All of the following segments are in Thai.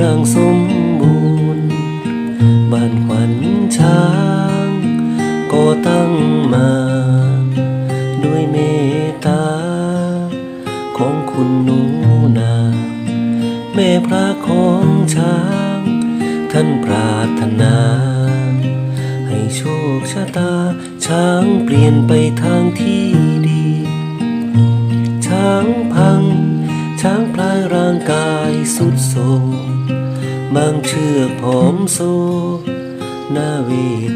ร่างสมบูรณ์บ้านขวัญช้างก็ตั้งมา ด้วยเมตตา ของคุณหนูนา แม่พระของช้าง ท่านปรารถนา ให้โชคชะตาช้างเปลี่ยนไปทางท ชื่อผอมโซนาเว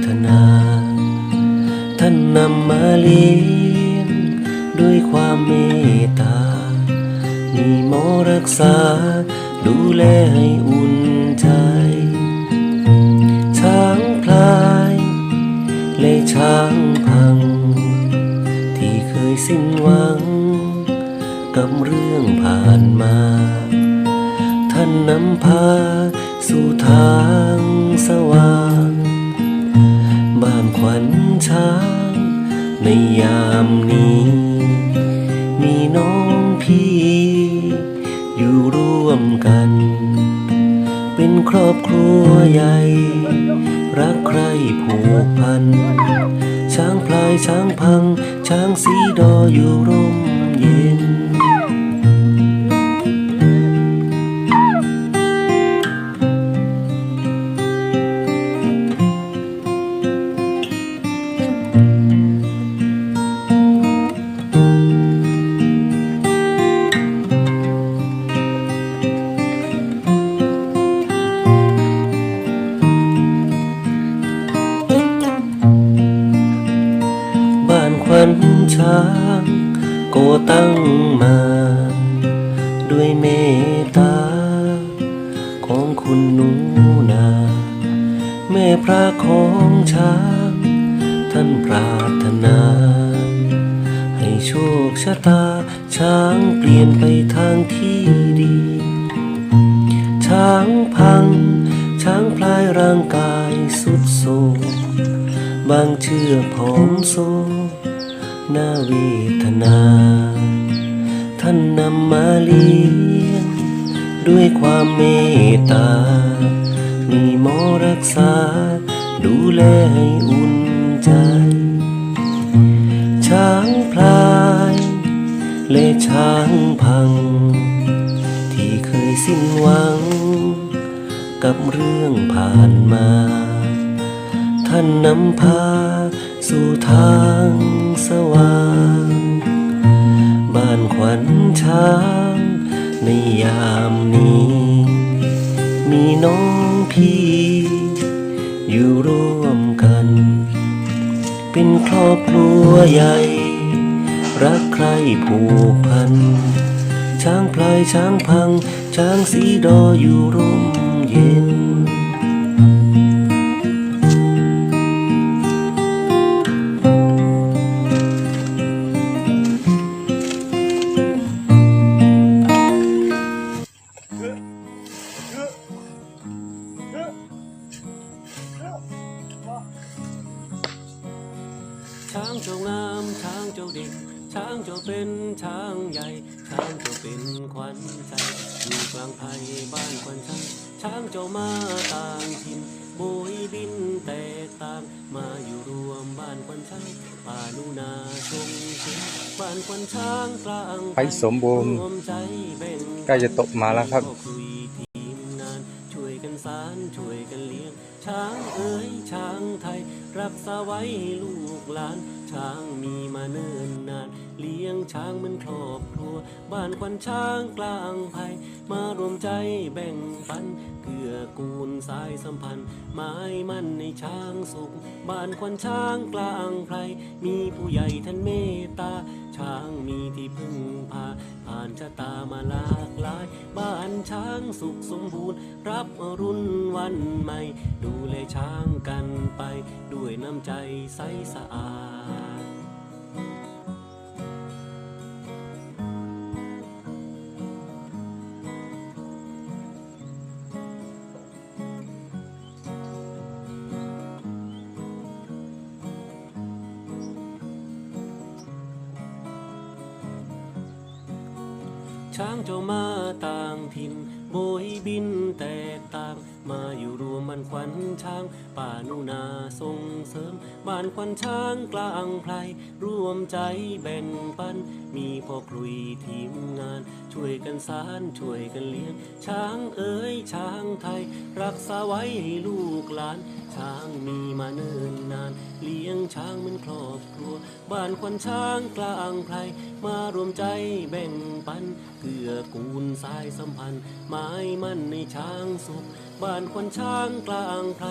ทนา ท่านนำมาเลี้ยงด้วยความเมตตา มีหมอรักษา ดูแลให้อุ่นใจ ช้างพลายและช้างพัง ที่เคยสิ้นหวัง กับเรื่องผ่านมา ท่านนำพา สู่ทางสว่างบ้านขวัญช้างในยามนี้ มีน้องพี่ อยู่ร่วมกัน เป็นครอบครัวใหญ่ รักใครผูกพัน ช้างพลายช้างพัง ช้างสีดออยู่ร่มเย็น ก็ตั้งมาด้วยเมตตา ของคุณหนูนา แม่พระของช้างท่านปรารถนา ให้โชคชะตาช้างเปลี่ยนไปทางที่ดี ช้างพัง ช้างพลายร่างกายสุดโทมบางเชือกผอมโซ น่าเวทนา ท่านนำมาเลี้ยง ด้วยความเมตตา มีหมอรักษา ดูแลให้อุ่นใจ ช้างพลายและช้างพัง ที่เคยสิ้นหวัง กับเรื่องผ่านมา ท่านนำพา สู่ทางสว่าง บ้านขวัญช้างในยามนี้ มีน้องพี่ อยู่ร่วมกัน เป็นครอบครัวใหญ่ รักใครผูกพัน ช้างพลายช้างพัง ช้างสีดออยู่ร่มเย็น ช้างเจ้างามช้างเจ้าเด็กช้างเจ้าเป็นช้างใหญ่ช้างเจ้าเป็นขวัญใจอยู่กลางไผ่บ้านควันช้างช้างเจ้ามาต่างถิ่นโบยบินแตกต่างมาอยู่รวมบ้านควันช้างป่านุนาชงเชิงบ้านควันช้างกลางไผ่สมบูรณ์วมใจแบ่งใกล้จะตกมาแล้วครับก็คุยทีมงานช่วยกันสารช่วยกันเลี้ยงช้างเอ๋ยช้างไทย รักษาไว้ลูกหลาน ช้างมีมาเนิ่นนาน เลี้ยงช้างมันครอบครัว บ้านควันช้างกลางไผ่มารวมใจแบ่งปันเกื้อกูลสายสัมพันธ์หมายมั่นในช้างสุข บ้านควันช้างกลางไพรมีผู้ใหญ่ท่านเมตตา ช้างมีที่พึ่งพา ผ่านชะตามาหลากหลาย บ้านช้างสุขสมบูรณ์ รับอรุณวันใหม่ ดูแลช้างกันไป ด้วยน้ำใจใสสะอาด ช้างเจ้ามาต่างถิ่นโบยบินแตกต่าง มาอยู่รวมมันควันช้าง ป่านุนาส่งเสริม บ้านควันช้างกลางไพรร่วมใจแบ่งปัน มีพ่อครุยทีมงาน ช่วยกันสารช่วยกันเลี้ยง ช้างเอ๋ยช้างไทย รักษาไว้ให้ลูกหลาน ช้างมีมาเนิ่นนาน เลี้ยงช้างเหมือนครอบครัว บ้านควันช้างกลางไพรมารวมใจแบ่งปัน เกื้อกูลสายสัมพันธ์หมายมั่นในช้างสุข บ้านคนช้างกลางไพร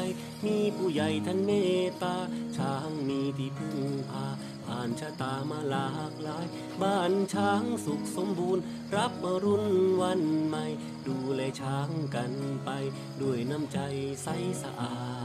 มีผู้ใหญ่ท่านเมตตา ช้างมีที่พึ่งพา ผ่านชะตามาหลากหลาย บ้านช้างสุขสมบูรณ์ รับอรุณวันใหม่ ดูแลช้างกันไป ด้วยน้ำใจใสสะอาด